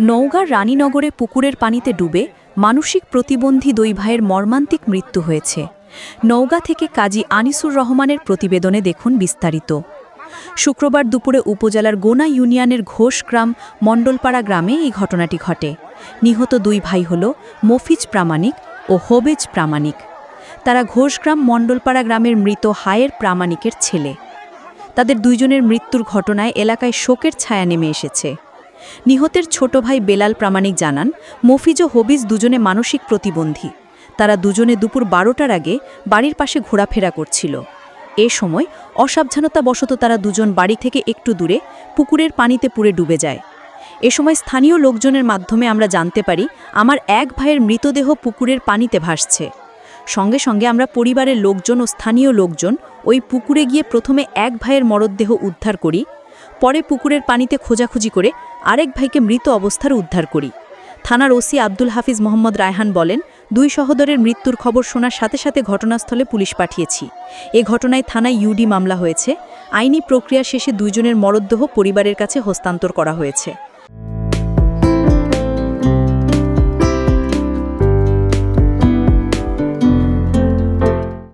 নওগাঁর রানীনগরে পুকুরের পানিতে ডুবে মানসিক প্রতিবন্ধী দুই ভাইয়ের মর্মান্তিক মৃত্যু হয়েছে। নওগাঁ থেকে কাজী আনিসুর রহমানের প্রতিবেদনে দেখুন বিস্তারিত। শুক্রবার দুপুরে উপজেলার গোনা ইউনিয়নের ঘোষ গ্রাম মণ্ডলপাড়া গ্রামে এই ঘটনাটি ঘটে। নিহত দুই ভাই হল মফিজ প্রামাণিক ও হোবেজ প্রামাণিক। তারা ঘোষগ্রাম মণ্ডলপাড়া গ্রামের মৃত হায়ের প্রামাণিকের ছেলে। তাদের দুইজনের মৃত্যুর ঘটনায় এলাকায় শোকের ছায়া নেমে এসেছে। নিহতের ছোট ভাই বেলাল প্রামাণিক জানান, মফিজ ও হবিজ দুজনে মানসিক প্রতিবন্ধী। তারা দুজনে দুপুর বারোটার আগে বাড়ির পাশে ঘোরাফেরা করছিল। এ সময় অসাবধানতাবশত তারা দুজন বাড়ি থেকে একটু দূরে পুকুরের পানিতে পুড়ে ডুবে যায়। এ সময় স্থানীয় লোকজনের মাধ্যমে আমরা জানতে পারি, আমার এক ভাইয়ের মৃতদেহ পুকুরের পানিতে ভাসছে। সঙ্গে সঙ্গে আমরা পরিবারের লোকজন ও স্থানীয় লোকজন ওই পুকুরে গিয়ে প্রথমে এক ভাইয়ের মরদেহ উদ্ধার করি পরে পুকুরের পানিতে খোঁজাখুঁজি করে আরেক ভাইকে মৃত অবস্থার উদ্ধার করি। থানার ওসি আব্দুল হাফিজ মোহাম্মদ রায়হান বলেন, দুই সহোদরের মৃত্যুর খবর শোনার সাথে সাথে ঘটনাস্থলে পুলিশ পাঠিয়েছি। এ ঘটনায় থানায় ইউডি মামলা হয়েছে। আইনি প্রক্রিয়া শেষে দুইজনের মরদেহ পরিবারের কাছে হস্তান্তর করা হয়েছে।